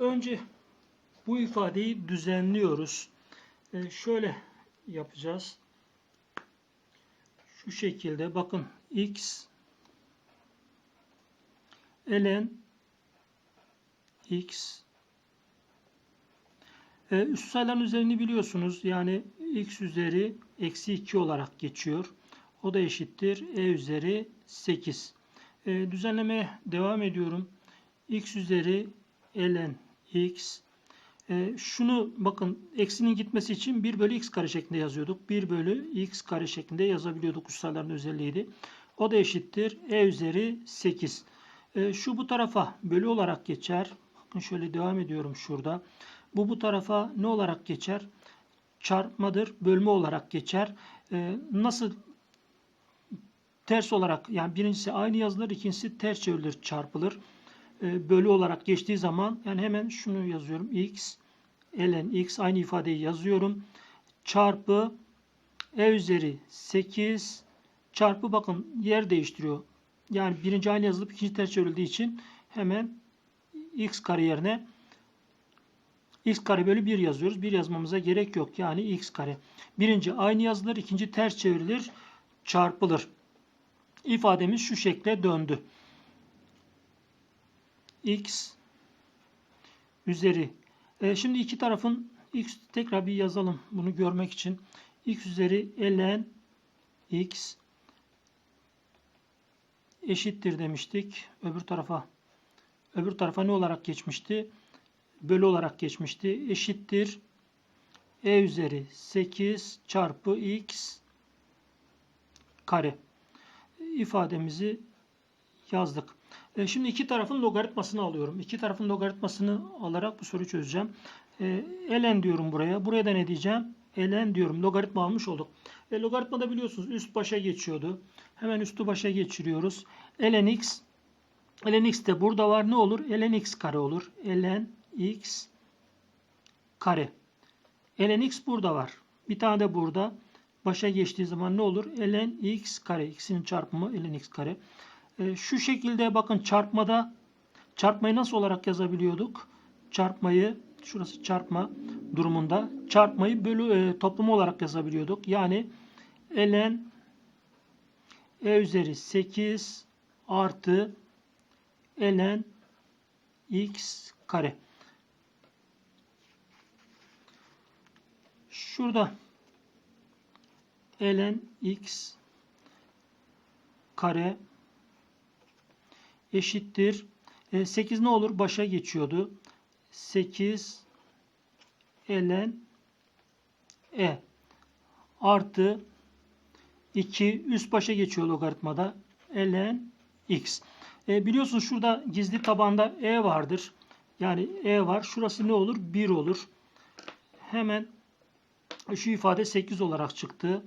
Önce bu ifadeyi düzenliyoruz. Ee, şöyle yapacağız. Şu şekilde bakın x ln x ee, üst sayıların üzerini biliyorsunuz. Yani x üzeri eksi 2 olarak geçiyor. O da eşittir e üzeri 8. Ee, düzenlemeye devam ediyorum. x üzeri ln x ee, şunu bakın eksinin gitmesi için 1 bölü x kare şeklinde yazıyorduk. 1 bölü x kare şeklinde yazabiliyorduk. Üst sayıların özelliğiydi. O da eşittir e üzeri 8. Ee, şu bu tarafa bölü olarak geçer. Bakın şöyle devam ediyorum şurada. Bu bu tarafa ne olarak geçer? Çarpmadır, bölme olarak geçer. Ee, nasıl ters olarak yani birincisi aynı yazılır, ikincisi ters çevrilir, çarpılır. Ee, bölü olarak geçtiği zaman yani hemen şunu yazıyorum. x ln x aynı ifadeyi yazıyorum. Çarpı e üzeri 8 çarpı bakın yer değiştiriyor. Yani birinci aynı yazılıp ikinci ters çevrildiği için hemen x kare yerine x kare bölü 1 yazıyoruz. 1 yazmamıza gerek yok. Yani x kare. Birinci aynı yazılır, ikinci ters çevrilir, çarpılır. İfademiz şu şekle döndü. X üzeri. E, şimdi iki tarafın x tekrar bir yazalım bunu görmek için. x üzeri ln x eşittir demiştik. Öbür tarafa öbür tarafa ne olarak geçmişti? Bölü olarak geçmişti. Eşittir e üzeri 8 çarpı x kare ifademizi yazdık. E, şimdi iki tarafın logaritmasını alıyorum. İki tarafın logaritmasını alarak bu soruyu çözeceğim. E, ln diyorum buraya. Buraya da ne diyeceğim? ln diyorum. Logaritma almış olduk. E, logaritmada biliyorsunuz üst başa geçiyordu. Hemen üstü başa geçiriyoruz. ln x ln x de burada var. Ne olur? ln x kare olur. ln x kare. ln x burada var. Bir tane de burada. Başa geçtiği zaman ne olur? ln x kare. X'inin çarpımı ln x kare. E, şu şekilde bakın çarpmada çarpmayı nasıl olarak yazabiliyorduk? Çarpmayı şurası çarpma durumunda çarpmayı bölü e, toplamı olarak yazabiliyorduk. Yani ln e üzeri 8 artı ln x kare. Şurada ln x kare eşittir. 8 ne olur? Başa geçiyordu. 8 ln e artı 2 üst başa geçiyor logaritmada. ln x. E, biliyorsunuz şurada gizli tabanda e vardır. Yani e var. Şurası ne olur? 1 olur. Hemen şu ifade 8 olarak çıktı.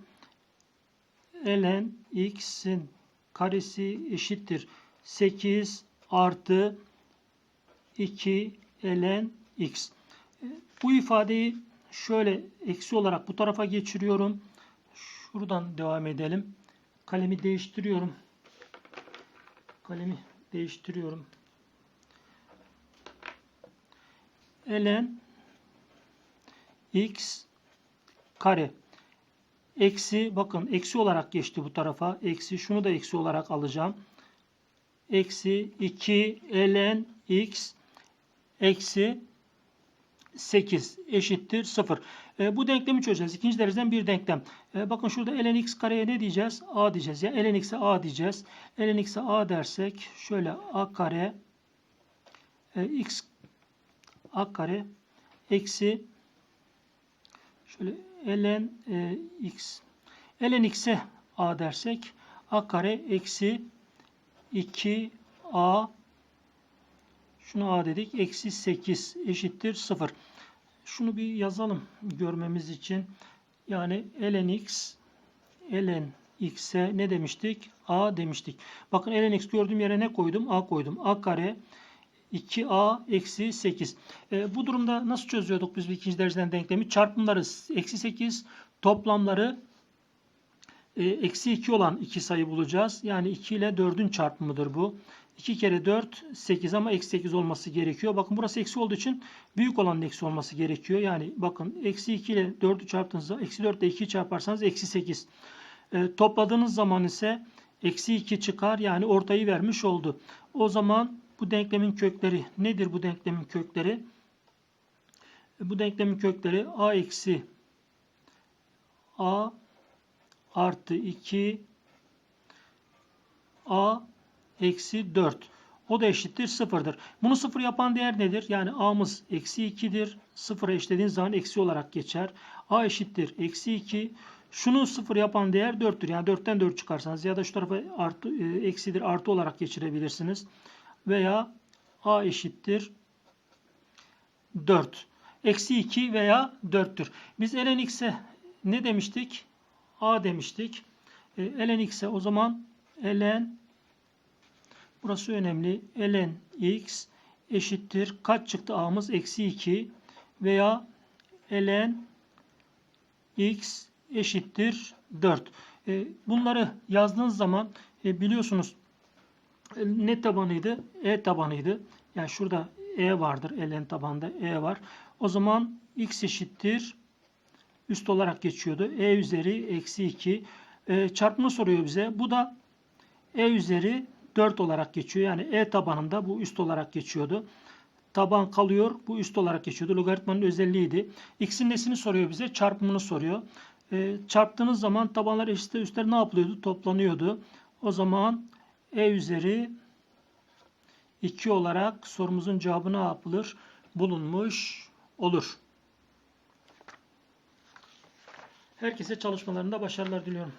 ln x'in karesi eşittir. 8 artı 2 ln x. Bu ifadeyi şöyle eksi olarak bu tarafa geçiriyorum. Şuradan devam edelim. Kalemi değiştiriyorum. Kalemi değiştiriyorum. ln x kare eksi bakın eksi olarak geçti bu tarafa. Eksi şunu da eksi olarak alacağım. Eksi 2 ln x eksi 8 eşittir 0. E, bu denklemi çözeceğiz. İkinci dereceden bir denklem. E, bakın şurada ln x kareye ne diyeceğiz? a diyeceğiz. Ya ln x'e a diyeceğiz. ln x'e a dersek şöyle a kare e, x a kare eksi şöyle ln e, x ln x'e a dersek a kare eksi 2a şunu a dedik. Eksi 8 eşittir 0. Şunu bir yazalım görmemiz için. Yani ln x ln x'e ne demiştik? a demiştik. Bakın ln x gördüğüm yere ne koydum? a koydum. a kare 2a eksi 8. E, bu durumda nasıl çözüyorduk biz bir ikinci dereceden denklemi? Çarpımları eksi 8, toplamları eksi 2 olan iki sayı bulacağız. Yani 2 ile 4'ün çarpımıdır bu. 2 kere 4 8 ama eksi 8 olması gerekiyor. Bakın burası eksi olduğu için büyük olanın eksi olması gerekiyor. Yani bakın eksi 2 ile 4'ü çarptığınızda eksi 4 ile 2'yi çarparsanız eksi 8. E, topladığınız zaman ise eksi 2 çıkar. Yani ortayı vermiş oldu. O zaman bu denklemin kökleri nedir bu denklemin kökleri? E, Bu denklemin kökleri a eksi a artı 2 a eksi 4. O da eşittir sıfırdır. Bunu sıfır yapan değer nedir? Yani a'mız eksi 2'dir. Sıfıra eşlediğiniz zaman eksi olarak geçer. a eşittir eksi 2. Şunu sıfır yapan değer 4'tür. Yani 4'ten 4 çıkarsanız ya da şu tarafa artı, e, eksidir artı olarak geçirebilirsiniz. Veya a eşittir 4. Eksi 2 veya 4'tür. Biz ln x'e ne demiştik? A demiştik. E, ln x'e o zaman ln burası önemli. ln x eşittir. Kaç çıktı a'mız? Eksi 2 veya ln x eşittir 4. E, bunları yazdığınız zaman e, biliyorsunuz e, ne tabanıydı? E tabanıydı. Yani şurada E vardır. ln tabanda E var. O zaman x eşittir üst olarak geçiyordu. E üzeri eksi 2. E, çarpımı soruyor bize. Bu da E üzeri 4 olarak geçiyor. Yani E tabanında bu üst olarak geçiyordu. Taban kalıyor. Bu üst olarak geçiyordu. Logaritmanın özelliğiydi. X'in nesini soruyor bize? Çarpımını soruyor. E, çarptığınız zaman tabanlar eşitse üstler ne yapılıyordu? Toplanıyordu. O zaman E üzeri 2 olarak sorumuzun cevabı ne yapılır? Bulunmuş olur. Herkese çalışmalarında başarılar diliyorum.